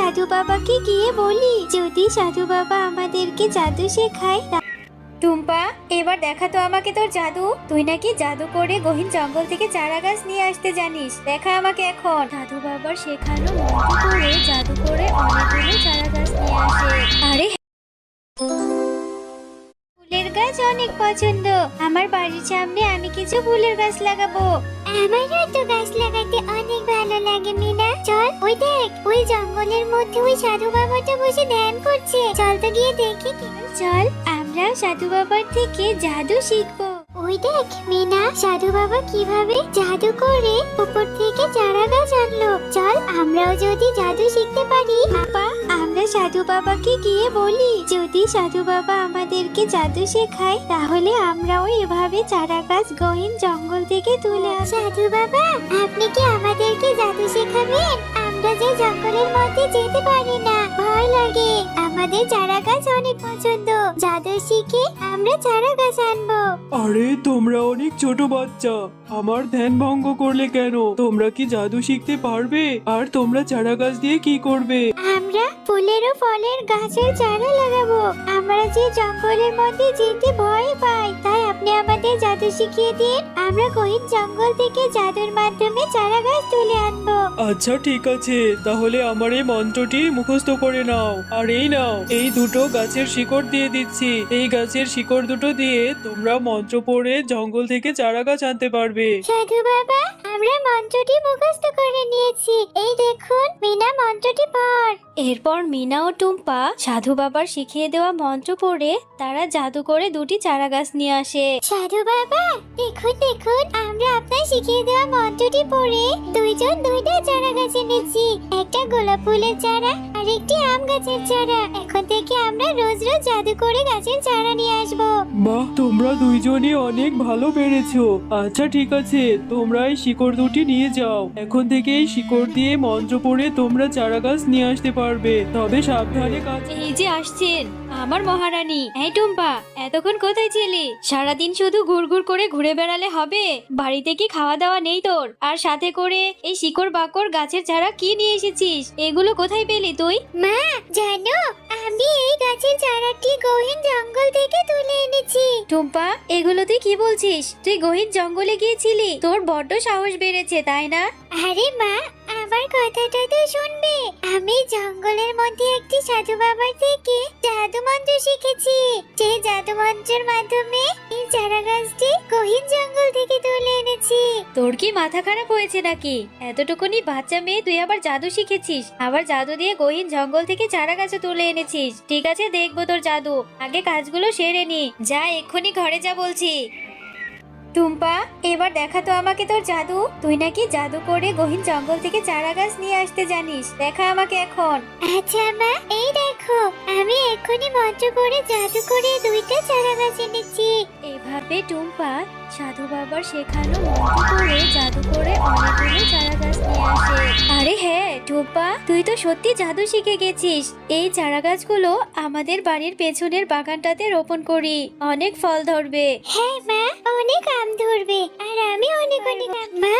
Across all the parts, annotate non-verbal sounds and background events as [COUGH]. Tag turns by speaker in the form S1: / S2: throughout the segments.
S1: সাধু বাবাকে গিয়ে বলি যদি সাধু বাবা আমাদেরকে জাদু শেখায়
S2: টুম্পা এবার দেখা তো আমাকে তোর জাদু। তুই নাকি জাদু করে গহীন জঙ্গল থেকে চারা গাছ নিয়ে আসতে জানিস। দেখা আমাকে এখন। সাধু বাবার শেখানো মন্ত্র করে জাদু করে অনেকগুলো চারা গাছ নিয়ে আসে। আরে
S1: ফুলের গাছ অনেক পছন্দ। আমার বাড়ির সামনে আমি কিছু ফুলের গাছ লাগাবো। আমারও তো গাছ লাগাতে অনেক ভালো লাগে মিনা। চল ওই দেখ ওই জঙ্গলের মধ্যে ওই সাধু বাবাটা বসে ধ্যান করছে। চল তো গিয়ে দেখি কি চল আমরা সাধু বাবার থেকে জাদু শিখব। ওই দেখ মিনা সাধু বাবা কীভাবে জাদু করে উপর থেকে চারা গাছ আনলো। চল আমরাও যদি জাদু শিখতে পারি। আপা আমরা সাধু বাবাকে গিয়ে বলি যদি সাধু বাবা আমাদেরকে জাদু শেখায় তাহলে আমরাও এভাবে চারা গাছ গহীন জঙ্গল থেকে তুলে। সাধু বাবা আপনি কি আমাদেরকে জাদু শেখাবেন? আমরা যে জঙ্গলের মধ্যে যেতে পারি না ভয় লাগে। আমাদের চারা গাছ অনেক পছন্দ। জাদু শিখে আমরা চারা গাছ আনব।
S3: আরে তোমরা অনেক ছোট বাচ্চা। আমার ধ্যান ভঙ্গ করলে কেন? তোমরা কি জাদু শিখতে পারবে? আর তোমরা চারা গাছ দিয়ে কি করবে?
S1: আমরা ফুলের ও ফলের গাছের চারা লাগাবো। আমরা যে জঙ্গলের মধ্যে যেতে ভয় পাই তাই আপনি আমাদের জাদু শিখিয়ে দিন। আমরা গহীন জঙ্গল থেকে জাদুর মাধ্যমে চারা গাছ তুলে আনব।
S3: আচ্ছা ঠিক আছে। তাহলে আমার এই মন্ত্রটি মুখস্থ করে নাও। আর এই নাও। এই দুটো গাছের শিকড় দিয়ে দিচ্ছি। এই গাছের শিকড় দুটো দিয়ে তোমরা মন্ত্র পড়ে জঙ্গল থেকে চারা গাছ আনতে পারবে।
S1: সাধু বাবা আমরা মন্ত্রটি মুখস্থ করে নিয়েছি। এই দেখুন মিনা মন্ত্রটি পড়।
S2: এরপর মিনা ও টুম্পা সাধু বাবার শিখিয়ে দেওয়া মন্ত্র পড়ে তারা জাদু করে দুটি চারা গাছ নিয়ে আসে।
S1: সাধু বাবা দেখুন দেখুন আমরা আপনার শিখিয়ে দেওয়া মন্ত্রটি পড়ে দুইজন দুইটা চারা গাছ এনেছি। একটা গোলাপ ফুলের চারা একটি আম গাছের চারা। এখন থেকে আমরা রোজ রোজ জাদু করে গাছের চারা নিয়ে আসব।
S3: বাহ তোমরা দুইজনই অনেক ভালো পেরেছ। আচ্ছা ঠিক আছে তোমরা এই শিকড় দুটি নিয়ে যাও। এখন থেকে এই শিকড় দিয়ে মন্ত্র পড়ে তোমরা চারা গাছ নিয়ে আসতে পারবে। তবে সাবধানে কাজ
S2: এই যে আসছেন। আমার মহারানী। এই টুম্পা এতক্ষণ কোথায় ছিলি? সারাদিন শুধু ঘুরঘুর করে ঘুরে বেড়ালে হবে? বাড়িতে কি খাওয়া দাওয়া নেই তোর? আর সাথে করে এই শিকড় বাকড় গাছের চারা কি নিয়ে এসেছিস? এগুলো কোথায় পেলি তুই?
S1: মা জানো আমি এই গাছের চারাটি গহীন জঙ্গল থেকে তুলে এনেছি।
S2: টুম্পা এগুলো তুই কি বলছিস? তুই গহীন জঙ্গলে গিয়েছিলি? তোর বড্ড সাহস বেড়েছে তাই না?
S1: আরে মা আমার কথাটা তো শুনবে। আমি জঙ্গলের মধ্যে একটি সাধু বাবার থেকে জাদু মন্ত্র শিখেছি। যে জাদু মন্ত্রের মাধ্যমে এই চারা গাছটি গহীন জঙ্গল থেকে তুলে এনেছি।
S2: তোর কি মাথা খারাপ হয়েছে নাকি? এতটুকুনি বাচ্চা মেয়ে তুই আবার জাদু শিখেছিস? আবার জাদু দিয়ে গহীন জঙ্গল থেকে চারা গাছে তুলে এনেছিস। ঠিক আছে, দেখব তোর জাদু। আগে কাজগুলো সেরে নি। যা, এক্ষুনি ঘরে যা বলছি। টুম্পা এবার দেখা তো আমাকে তোর জাদু। তুই নাকি জাদু করে গহীন জঙ্গল থেকে চারা গাছ নিয়ে আসতে জানিস। দেখা আমাকে এখন।
S1: আচ্ছা মা এই দেখো আমি এক্ষুনি মন্ত্র করে জাদু করে দুইটা চারা গাছ এনেছি।
S2: এভাবে টুম্পা সাধু বাবার শেখানো মন্ত্র করে জাদু করে অনেকগুলো চারা টুম্পা তুই তো সত্যি জাদু শিখে গেছিস। এই চারা গাছগুলো আমাদের বাড়ির পেছনের বাগানটাতে রোপণ করি। অনেক ফল ধরবে।
S1: হ্যাঁ মা অনেক আম ধরবে। আর আমি অনেক অনেক আম মা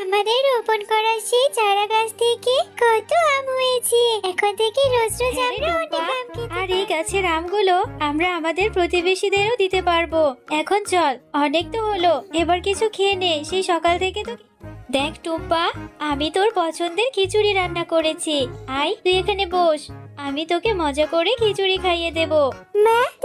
S1: আমাদের রোপণ করা সেই চারা গাছ থেকে কত আম হয়েছে। এখন থেকে রোজ রোজ
S2: হ্যাঁ
S1: আমরা অনেক আম খেতে
S2: আর এই গাছের আমগুলো আমরা আমাদের প্রতিবেশীদেরও দিতে পারব। এখন চল অনেক তো হলো। এবার কিছু খেয়ে নে সেই সকাল থেকে তো দেখ টুম্পা, আমি তোর পছন্দের খিচুড়ি রান্না করেছি। আয়, তুই এখানে বস। আমি তোকে মজা করে খিচুড়ি খাইয়ে দেবো।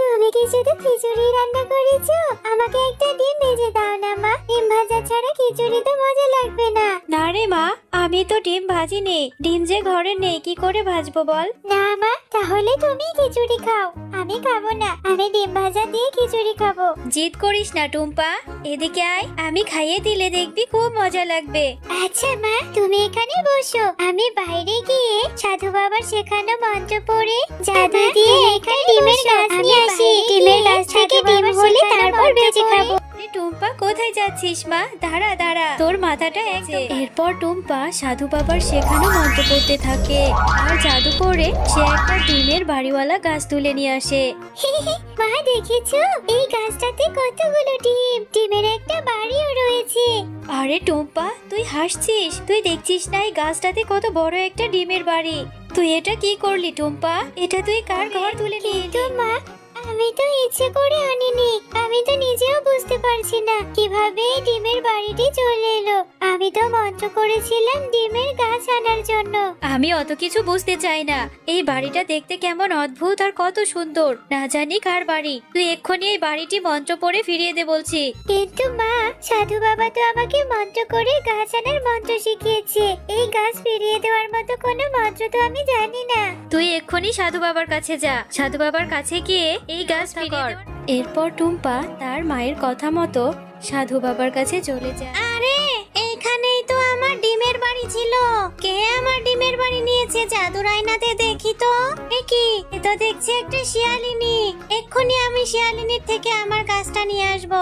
S1: তুমি কি শুধু খিচুড়ি রান্না করেছ? আমাকে একটা ডিম ভেজে দাও না মা। ডিম ভাজা ছাড়া খিচুড়ি তো মজা লাগবে না।
S2: না রে মা আমি তো ডিম ভাজিনি। ডিম যে ঘরে নেই কি করে ভাজবো বল?
S1: না মা তাহলে তুমি খিচুড়ি খাও। আমি খাব না। আমি ডিম ভাজা দিয়ে খিচুড়ি খাব।
S2: জিদ করিস না টুম্পা। এদিকে আয় আমি খাইয়ে দিলে দেখবি খুব মজা লাগবে।
S1: আচ্ছা মা তুমি এখানে বসো। আমি বাইরে গিয়ে সাধু বাবার শেখানো মন্ত্র পড়ে জাদু দিয়ে এখানে ডিমের গাছ নিয়ে আসি ডিমের গাছ থেকে ডিম হলে তারপর বেঁচে খাব।
S2: টুম্পা কোথায় যাচ্ছিস মা? দাঁড়া দাঁড়া। তোর মাথাটা একদম এরপর টুম্পা সাধু বাবার শেখানো মন্ত্র পড়তে থাকে। আর জাদু করে সে একটা ডিমের বাড়িওয়ালা গাছ তুলে নিয়ে আসে।
S1: মা দেখেছ? এই গাছটাতে কতগুলো ডিম ডিমের একটা বাড়িও রয়েছে।
S2: আরে টুম্পা তুই হাসছিস? তুই দেখছিস না এই গাছটাতে কত বড় একটা ডিমের বাড়ি? তুই এটা কি করলি টুম্পা? এটা তুই কার ঘর তুলে নিয়ে
S1: মা আমি তো ইচ্ছে করে আনিনি আমি তো নিজেও বুঝতে পারছি না কীভাবে এই ডিমের বাড়িটি চলে এলো। আমি তো মন্ত্র করেছিলাম ডিমের গাছ আনার জন্য।
S2: আমি অত কিছু বুঝতে চাই না। এই বাড়িটা দেখতে কেমন অদ্ভুত আর কত সুন্দর। না জানি কার বাড়ি। তুই এক্ষুনি এই বাড়িটি মন্ত্র পড়ে ফিরিয়ে দে বলছি।
S1: কিন্তু মা সাধু বাবা তো আমাকে মন্ত্র করে গাছ আনার মন্ত্র শিখিয়েছে। এই গাছ ফিরিয়ে দেওয়ার মতো কোনো মন্ত্র তো আমি জানি না।
S2: তুই এক্ষুনি সাধু বাবার কাছে যা। সাধু বাবার কাছে গিয়ে এই গাছ ফিরিয়ে কর এরপর টুম্পা তার মায়ের কথা মতো সাধু বাবার কাছে চলে যায়।
S1: আরে এইখানেই তো আমার ডিমের বাড়ি ছিল। কে আমার ডিমের বাড়ি নিয়েছে জাদুর আয়নাতে দেখি তো? কি? তো দেখছি একটা শিয়ালিনী। এক্ষুনি আমি শিয়ালিনীর থেকে আমার গাছটা নিয়ে আসব।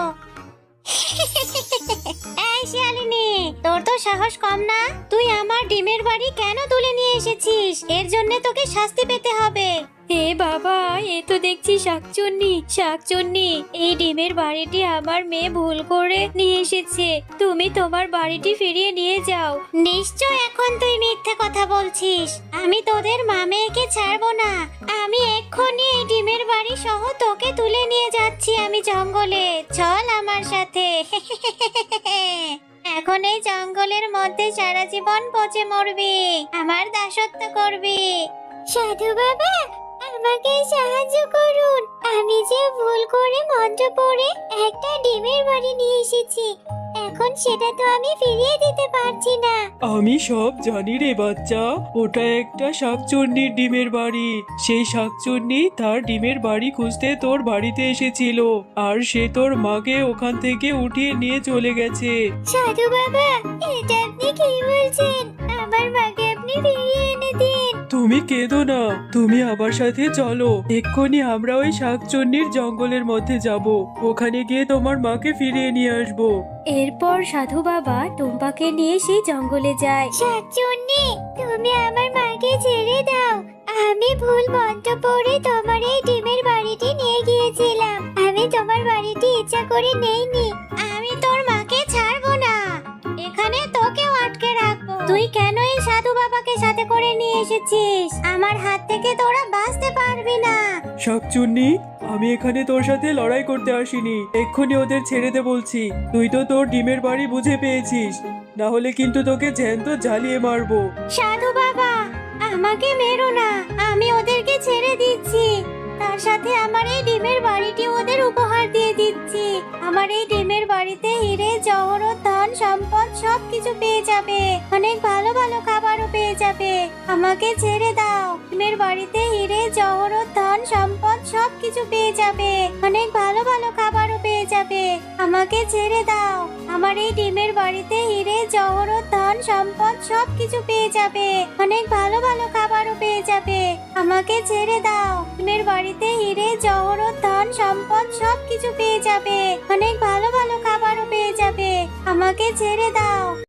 S1: [LAUGHS] এই শিয়ালিনী, তোর তো সাহস কম না? তুই আমার ডিমের বাড়ি কেন তুলে নিয়ে এসেছিস? এর জন্য তোকে শাস্তি পেতে হবে।
S2: হে বাবা এ তো দেখছি শাকচুন্নি শাকচুন্নি এই ডিমের বাড়িটি আমার মেয়ে ভুল করে নিয়ে এসেছে। তুমি তোমার বাড়িটি ফিরিয়ে নিয়ে যাও।
S1: নিশ্চয় এখন তুই মিথ্যে কথা বলছিস। আমি তোদের মামেকে ছাড়বো না। আমি এক্ষুনি এই ডিমের বাড়ি সহ তোকে তুলে নিয়ে যাচ্ছি আমি জঙ্গলে। চল আমার সাথে। [LAUGHS] এখন এই জঙ্গলের মধ্যে সারা জীবন পচে মরবি। আমার দাসত্ব করবি। সাধু বাবা আমাকে সাহায্য করুন। আমি যে ভুল করে মন্ত্র পড়ে একটা ডিমের বাড়ি নিয়ে এসেছি। এখন সেটা তো আমি ফিরিয়ে দিতে পারছি না।
S3: আমি সব জানি রে বাচ্চা। ওটা একটা শাকচুন্নির ডিমের বাড়ি। সেই শাকচুন্নি তার ডিমের বাড়ি খুঁজতে তোর বাড়িতে এসেছিল। আর সে তোর মাকে ওখান থেকে উঠিয়ে নিয়ে চলে গেছে।
S1: সাধু বাবা এটা আপনি কি বলছেন? আমার মাকে আপনি ফিরিয়ে এনে দিন।
S3: তুমি কেঁদো না তুমি আমার সাথে চলো। এক্ষুনি আমরা ওই শাকচুন্নির জঙ্গলের মধ্যে যাব। ওখানে গিয়ে তোমার মাকে ফিরিয়ে নিয়ে আসব।
S2: এরপর সাধু বাবা টুম্পাকে নিয়ে সেই জঙ্গলে যায়।
S1: শাকচুন্নি তুমি আমার মাকে ছেড়ে দাও। আমি ভুল মন্ত্র পড়ে তোমার এই ডিমের বাড়িটি নিয়ে গিয়েছিলাম। আমি তোমার বাড়িটি ইচ্ছা করে নেইনি। আমি তোর মাকে ছাড়বো না। এখানে তোকেও আটকে রাখব। তুই কেন সাধু বাবাকে সাথে করে নিয়ে এসেছিস। আমার হাত থেকে তোরা বাঁচতে পারবি না।
S3: শাকচুন্নি আমি এখানে তোর সাথে লড়াই করতে আসিনি। এক্ষুনি ওদের ছেড়ে দে বলছি। তুই তো তোর ডিমের বাড়ি বুঝে পেয়েছিস। না হলে কিন্তু তোকে জ্যান্ত জ্বালিয়ে মারবো।
S1: সাধু বাবা আমাকে মেরো না। আমি ওদেরকে ছেড়ে দিচ্ছি। তার সাথে আমার এই ডিমের বাড়িটি ওদের উপহার দিয়ে দিচ্ছি। আমার এই ডিমের বাড়িতে হিরে জহরত ধন সম্পদ সব কিছু পেয়ে যাবে। অনেক ভালো ভালো আমাকে ছেড়ে দাও। ডিমের বাড়িতে হিরে জহরত ধন সম্পদ সব কিছু পেয়ে যাবে। অনেক ভালো ভালো খাবারও পেয়ে যাবে। আমাকে ছেড়ে দাও। আমার এই ডিমের বাড়িতে হিরে জহরত ধন সম্পদ সব কিছু পেয়ে যাবে। অনেক ভালো ভালো খাবারও পেয়ে যাবে। আমাকে ছেড়ে দাও। ডিমের বাড়িতে হিরে জহরত ধন সম্পদ সব কিছু পেয়ে যাবে। অনেক ভালো ভালো খাবারও পেয়ে যাবে। আমাকে ছেড়ে দাও।